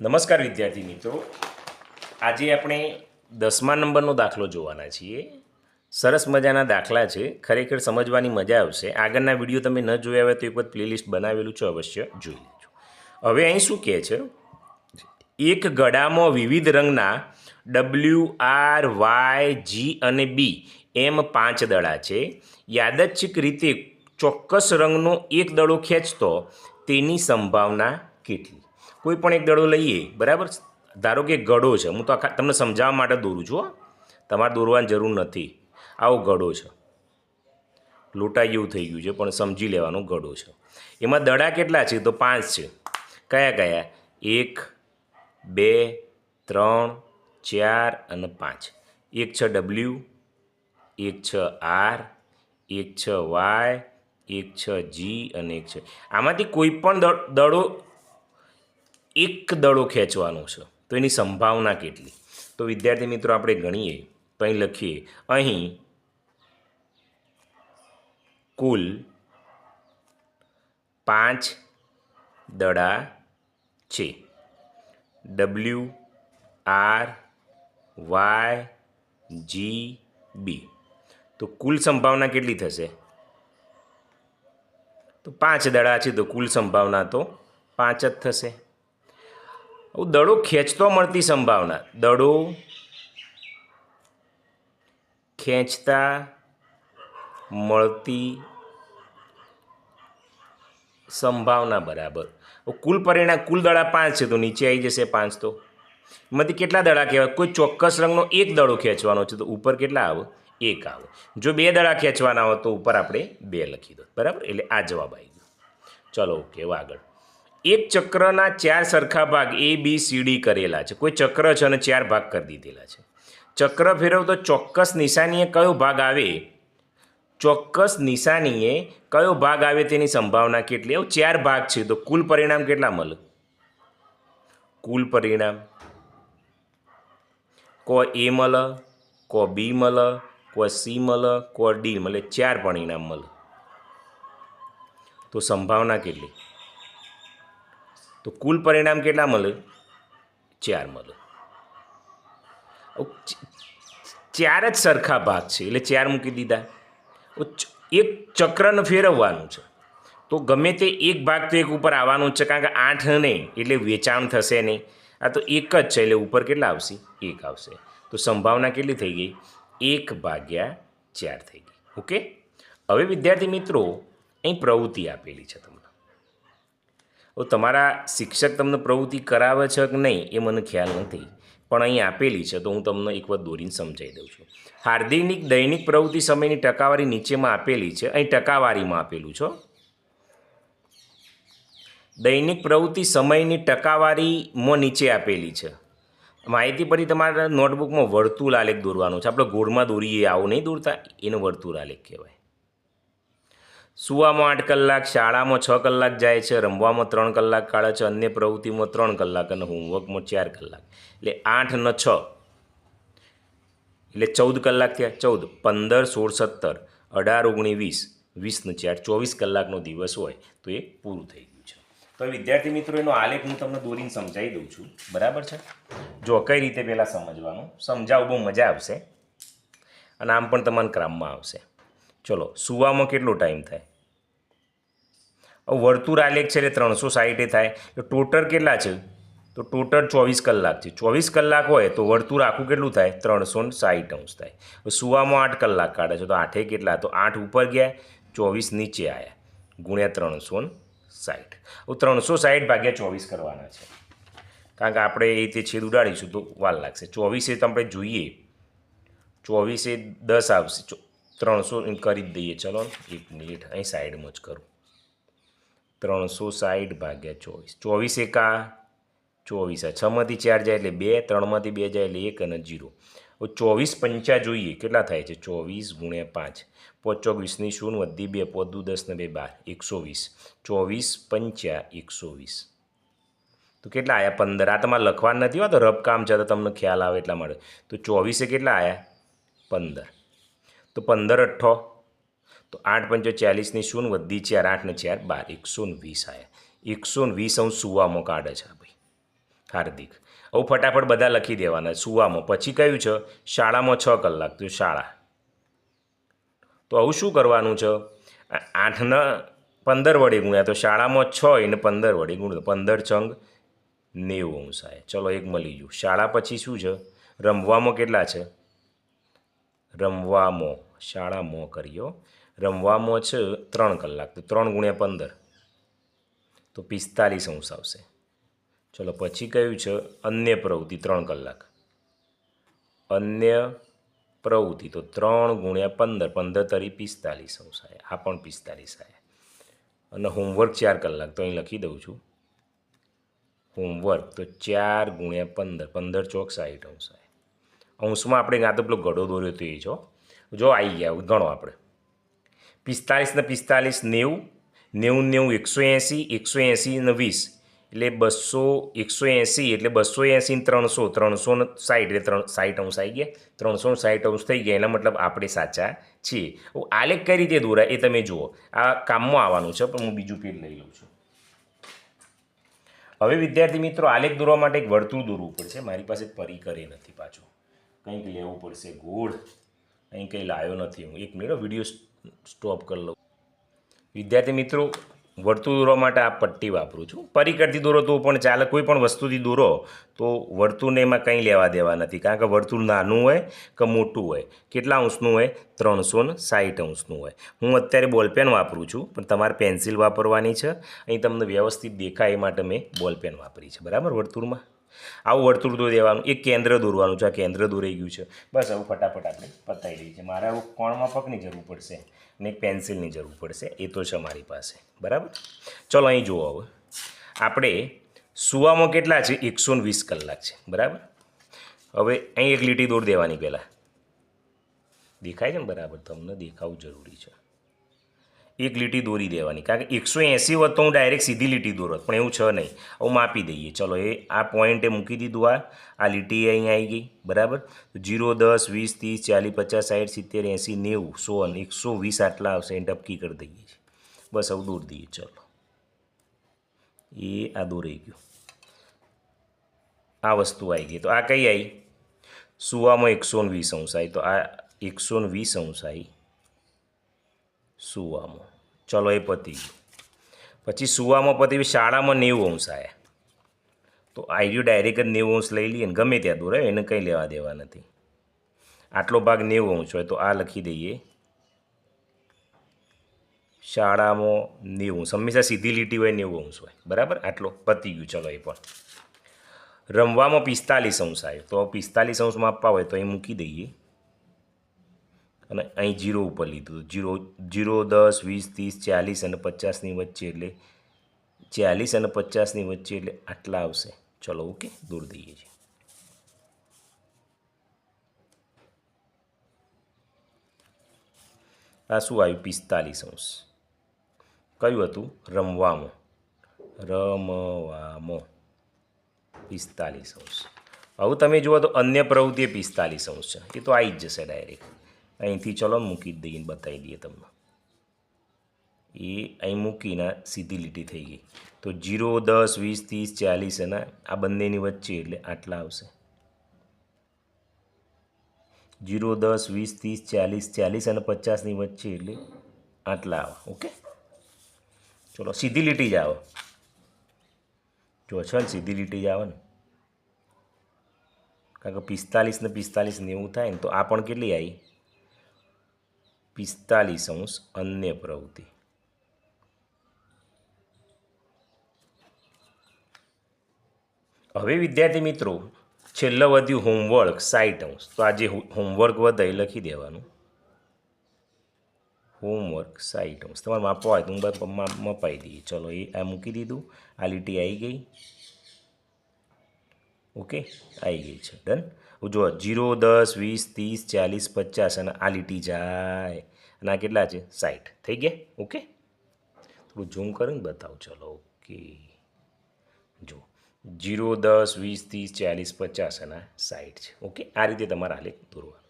નમસ્કાર વિદ્યાર્થી મિત્રો. આજે આપણે દસમા નંબરનો દાખલો જોવાના છીએ. સરસ મજાના દાખલા છે. ખરેખર સમજવાની મજા આવશે. આગળના વીડિયો તમે ન જોયા હોય તો એક વખત પ્લેલિસ્ટ બનાવેલું છે, અવશ્ય જોઈ લેજો. હવે અહીં શું કહે છે? એક ગળામાં વિવિધ રંગના ડબલ્યુ આર વાય જી અને બી એમ પાંચ દડા છે. યાદચ્છિક રીતે ચોક્કસ રંગનો એક દડો ખેંચતો તેની સંભાવના કેટલી? કોઈ પણ એક દડો લઈએ, બરાબર? ધારો કે ગળો છે, હું તો આખા તમને સમજાવવા માટે દોરું છું, હો. તમારે દોરવાની જરૂર નથી. આવો ગળો છે. લોટા જેવું થઈ ગયું છે, પણ સમજી લેવાનો ગળો છે. એમાં દડા કેટલા છે? તો પાંચ છે. કયા કયા? એક, બે, ત્રણ, ચાર અને પાંચ. એક છે ડબલ્યુ એક છે આર એક છે વાય એક છે જી અને એક છે. આમાંથી કોઈ પણ દડો એક દડો ખેંચવાનો છે. તો એની સંભાવના કેટલી? તો વિદ્યાર્થી મિત્રો, આપણે ગણીએ. તો અહીં લખીએ. અહીં કુલ પાંચ દડા છે. W R Y G B. તો કુલ સંભાવના કેટલી થશે? તો પાંચ દડા છે, તો કુલ સંભાવના તો પાંચ જ થશે. દડો ખેંચતો મળતી સંભાવના. દડો ખેંચતા મળતી સંભાવના બરાબર. કુલ પરિણામ, કુલ દડા પાંચ છે, તો નીચે આવી જશે પાંચ તો. એમાંથી કેટલા દડા કહેવાય? કોઈ ચોક્કસ રંગનો એક દડો ખેંચવાનો છે, તો ઉપર કેટલા આવે? એક આવે. જો બે દડા ખેંચવાના હોય, તો ઉપર આપણે બે લખી દો. બરાબર? એટલે આ જવાબ આવી ગયો. ચલો, ઓકે આગળ. એક ચક્રના ચાર સરખા ભાગ એ બી સી ડી કરેલા છે. કોઈ ચક્ર છે અને ચાર ભાગ કરી દીધેલા છે. ચક્ર ફેરવતો ચોક્કસ નિશાનીએ કયો ભાગ આવે? ચોક્કસ નિશાનીએ કયો ભાગ આવે તેની સંભાવના કેટલી? આવું ચાર ભાગ છે, તો કુલ પરિણામ કેટલા મળે? કુલ પરિણામ? કો એ મળે, કો બી મળે, કો સી મળે, કો ડી મળે. ચાર પરિણામ મળે. તો સંભાવના કેટલી? તો કુલ પરિણામ કેટલા મળે? ચાર મળે. ચાર જ સરખા ભાગ છે, એટલે ચાર મૂકી દીધા. એક ચક્રને ફેરવવાનું છે. તો ગમે તે એક ભાગ તો એક ઉપર આવવાનું છે, કારણ કે આઠ નહીં એટલે વેચાણ થશે નહીં. આ તો એક જ છે, એટલે ઉપર કેટલા આવશે? એક આવશે. તો સંભાવના કેટલી થઈ ગઈ? એક ભાગ્યા ચાર થઈ ગઈ. ઓકે? હવે વિદ્યાર્થી મિત્રો, અહીં પ્રવૃત્તિ આપેલી છે તમને હવે તમારા શિક્ષક તમને પ્રવૃત્તિ કરાવે છે કે નહીં એ મને ખ્યાલ નથી. પણ અહીં આપેલી છે, તો હું તમને એક વાર દોરીને સમજાવી દઉં છું. હાર્દિક દૈનિક પ્રવૃત્તિ સમયની ટકાવારી નીચેમાં આપેલી છે. અહીં ટકાવારીમાં આપેલું છે દૈનિક પ્રવૃત્તિ સમયની ટકાવારીમાં નીચે આપેલી છે. માહિતી પરથી તમારા નોટબુકમાં વર્તુળ આલેખ દોરવાનો છે. આપણે ગોળમાં દોરીએ, આવું નહીં દોરતા. એનો વર્તુળ આલેખ કહેવાય. સુવામાં આઠ કલાક, શાળામાં છ કલાક જાય છે, રમવામાં ત્રણ કલાક કાઢે છે, અન્ય પ્રવૃત્તિમાં ત્રણ કલાક અને હોમવર્કમાં ચાર કલાક. એટલે આઠ ને છ. એટલે ચૌદ કલાક થયા. ચૌદ, પંદર, સોળ, સત્તર, અઢાર, ઓગણી, વીસ. વીસ ને ચાર, ચોવીસ કલાકનો દિવસ હોય તો એ પૂરું થઈ ગયું છે. તો વિદ્યાર્થી મિત્રો, એનો આલેખ હું તમને દોરીને સમજાવી દઉં છું. બરાબર છે? જો કઈ રીતે પહેલાં સમજવાનું સમજાવું બહુ મજા આવશે. અને આમ પણ તમારા ક્રમમાં આવશે. ચલો, સુવામાં કેટલો ટાઈમ થાય? વર્તુળ આલેખ છે એટલે ત્રણસો સાહીઠે થાય. તો ટોટલ કેટલા છે? તો ટોટલ ચોવીસ કલાક છે. ચોવીસ કલાક હોય તો વર્તુળ આખું કેટલું થાય? ત્રણસો ને સાહીઠ અંશ થાય. સુવામાં આઠ કલાક કાઢે છે તો આઠે કેટલા? તો આઠ ઉપર ગયા, ચોવીસ નીચે આવ્યા ગુણ્યા ત્રણસો સાઠ હવે ત્રણસો સાહીઠ ભાગ્યા ચોવીસ કરવાના છે. કારણ કે આપણે એ રીતે છેદ ઉડાડીશું તો વાર લાગશે. ચોવીસે તો આપણે જોઈએ. ચોવીસે દસ આવશે. ત્રણસો કરી જ દઈએ. ચલો, એક મિનિટ, અહીં સાઈડમાં જ કરું. ત્રણસો સાઠ ભાગ્યા ચોવીસ. ચોવીસ એકા, ચોવીસ આ છમાંથી ચાર જાય એટલે બે, ત્રણમાંથી બે જાય એટલે એક અને જીરો. ચોવીસ પંચા જોઈએ, કેટલા થાય છે? ચોવીસ ગુણ્યા પાંચ. પોચોક વીસની શૂન્ય વધી બે પોદું દસ ને બે બાર, એકસો વીસ. ચોવીસ પંચા એકસો વીસ. તો કેટલા આવ્યા પંદર. આ તમારે લખવાનું નથી હોતો? રબ કામ છે તો તમને ખ્યાલ આવે એટલા માટે. તો ચોવીસે કેટલા આવ્યા પંદર. તો પંદર અઠ્ઠો. તો આઠ પંચો ચાલીસની શૂન વધી ચાર આઠ ને ચાર બાર. એકસો ને વીસ આવ્યા એકસો ને વીસ હું સુવામાં કાઢે છે ભાઈ. હાર્દિક. હવે ફટાફટ બધા લખી દેવાના. સુવામાં. પછી કયું છે? શાળામાં છ કલાક. તો શાળા. તો આવું શું કરવાનું છે? આઠના પંદર વડે ગુણ્યા. તો શાળામાં છ એને પંદર વડે ગુણ્યા. પંદર ચંગ નેવું અંશ આવે ચલો એક મળી ગયું. શાળા પછી શું છે? રમવામાં કેટલા છે? રમવામાં શાળામાં કર્યો. રમવામાં છે ત્રણ કલાક. તો ત્રણ ગુણ્યા પંદર. તો પિસ્તાલીસ અંશ આવશે. ચલો પછી કયું છે? અન્ય પ્રવૃત્તિ ત્રણ કલાક. અન્ય પ્રવૃત્તિ તો ત્રણ ગુણ્યા પંદર. પંદર તરી પિસ્તાલીસ અંશ આવે આ પણ પિસ્તાલીસ આવે અને હોમવર્ક ચાર કલાક. તો અહીં લખી દઉં છું. હોમવર્ક તો ચાર ગુણ્યા પંદર. પંદર ચોક સાઠ અંશ આવે અંશમાં આપણે કાં તો પેલો ઘડો દોર્યો તો એ જો જો આવી ગયા ગણો આપણે. પિસ્તાલીસ ને પિસ્તાલીસ નેવું નેવું નેવું એકસો એંસી એકસો એંસી ને વીસ. એટલે બસો, એકસો એંસી એટલે બસો એંસી ત્રણસો ત્રણસો ને સાઠ એટલે ત્રણ સાઠ અંશ આવી ગયા. ત્રણસો સાઠ અંશ થઈ ગયા, એના મતલબ આપણે સાચા છીએ. આલેખ કઈ રીતે દોરાય એ તમે જુઓ. આ કામમાં આવવાનું છે, પણ હું બીજું પેજ લઈ લઉં છું. હવે વિદ્યાર્થી મિત્રો, આલેખ દોરવા માટે એક વર્તુળ દોરવું પડશે. મારી પાસે પરિકર નથી પાછો. કંઈક લેવું પડશે. ગોળ. અહીં કંઈ લાવ્યો નથી હું. એક મિનિટ વીડિયો સ્ટોપ કરી લઉં. વિદ્યાર્થી મિત્રો, વર્તુળ દોરવા માટે આ પટ્ટી વાપરું છું. પરિકરથી દોરો તો પણ ચાલે, કોઈ પણ વસ્તુથી દોરો તો વર્તુળને એમાં કંઈ લેવા દેવા નથી. કારણ કે વર્તુળ નાનું હોય કે મોટું હોય, કેટલા અંશનું હોય? ત્રણસો ને સાઠ અંશનું હોય. હું અત્યારે બોલપેન વાપરું છું, પણ તમારે પેન્સિલ વાપરવાની છે. અહીં તમને વ્યવસ્થિત દેખાય એ માટે મેં બોલપેન વાપરી છે. બરાબર? વર્તુળમાં. આવું વર્તુળ દોરી દેવાનું. એક કેન્દ્ર દોરવાનું છે, આ કેન્દ્ર દોરાઈ ગયું છે. બસ આવું ફટાફટ આપણે પતાવી દઈએ. છીએ મારે આવું કોણમાં પકની જરૂર પડશે ને એક પેન્સિલની જરૂર પડશે, એ તો છે મારી પાસે. બરાબર? ચલો, અહીં જુઓ હવે. આપણે સુવામાં કેટલા છે? એકસો વીસ કલાક છે. બરાબર? હવે અહીં એક લીટી દોર દેવાની પહેલાં. દેખાય છે ને? બરાબર. તમને દેખાવું જરૂરી છે. એક લીટી દોરી દેવાની. કારણ કે એકસો એંસી હોત તો હું ડાયરેક્ટ સીધી લીટી દોરત, પણ એવું છે નહીં. હું માપી દઈએ. ચલો, એ આ પોઈન્ટે મૂકી દીધું આ. આ લીટી અહીં આવી ગઈ. બરાબર? જીરો, દસ, વીસ, ત્રીસ, ચાલીસ, પચાસ સાઠ સિત્તેર, એંસી, નેવું સો અને એકસો વીસ આટલા આવશે. એને ટપકી કરી દઈએ છીએ. બસ હવે દોર દઈએ. ચલો. એ આ દોરાઈ ગયું. આ વસ્તુ આવી ગઈ. તો આ કઈ આવી? સુવામાં એકસો ને વીસ અંશ આવી. તો આ એકસો ને વીસ અંશ આવી. સુવામાં. ચલો એ પતી પછી સુવામાં પતી શાળામાં નેવું અંશ આવ્યા તો આઈડિયો ડાયરેક્ટ જ નેવું અંશ લઈ લઈએ ને ગમે ત્યાં દોરાય, એને કંઈ લેવા દેવા નથી. આટલો ભાગ નેવું અંશ હોય તો આ લખી દઈએ. શાળામાં નેવું અંશ. હંમેશા સીધી લીટી હોય નેવું અંશ હોય. બરાબર? આટલો પતી ગયું, ચલો એ પણ. રમવામાં પિસ્તાલીસ અંશ આવ્યો તો પિસ્તાલીસ અંશમાં આપવા હોય તો એ મૂકી દઈએ. અને અહીં જીરો ઉપર લીધું જીરો જીરો, દસ, વીસ, ત્રીસ, ચાલીસ અને પચાસની વચ્ચે એટલે ચાલીસ અને પચાસની વચ્ચે એટલે આટલા આવશે. ચલો, ઓકે, દૂર દઈએ છીએ. આ શું આવ્યું? પિસ્તાલીસ અંશ. કયું હતું? રમવામાં. રમવામાં. પિસ્તાલીસ અંશ. હવે તમે જુઓ તો અન્ય પ્રવૃત્તિ પિસ્તાલીસ અંશ છે. એ તો આવી જ જશે ડાયરેક્ટ. અહીંથી ચલો મૂકી જ દઈએ બતાવી દઈએ તમને. એ અહીં મૂકીને સીધી લીટી થઈ ગઈ. તો જીરો, દસ, વીસ, ત્રીસ, ચાલીસ અને આ બંનેની વચ્ચે એટલે આટલા આવશે. જીરો, દસ, વીસ, ત્રીસ, ચાલીસ ચાલીસ અને પચાસની વચ્ચે એટલે આટલા આવે. ઓકે? ચલો, સીધી લીટી જ આવે. જો છે ને સીધી લીટી જ આવે ને. કારણ કે પિસ્તાલીસ ને પિસ્તાલીસ નેવું થાય ને તો આ પણ કેટલી આવી? પિસ્તાલીસ અંશ અન્ય પ્રવૃત્તિ. હવે વિદ્યાર્થી મિત્રો, છેલ્લે વધ્યું હોમવર્ક સાઈઠ અંશ. તો આજે હોમવર્ક વધે લખી દેવાનું. હોમવર્ક સાઈઠ અંશ. તમારે માપવા હોય તો હું મપાવી દઈએ. ચલો, એ આ મૂકી દીધું. આ લીટી આવી ગઈ. ઓકે? આવી ગઈ છે. ડન? જો જીરો, દસ, વીસ, ત્રીસ, ચાલીસ, પચાસ અને આ લીટી જાય. અને આ કેટલા છે? સાઠ થઈ ગયા? ઓકે? થોડું ઝૂમ કરીને બતાવું. ચલો, ઓકે. જો જીરો, દસ, વીસ, ત્રીસ, ચાલીસ, પચાસ અને સાઠ છે. ઓકે? આ રીતે તમારે આલેખ દોરવાનો.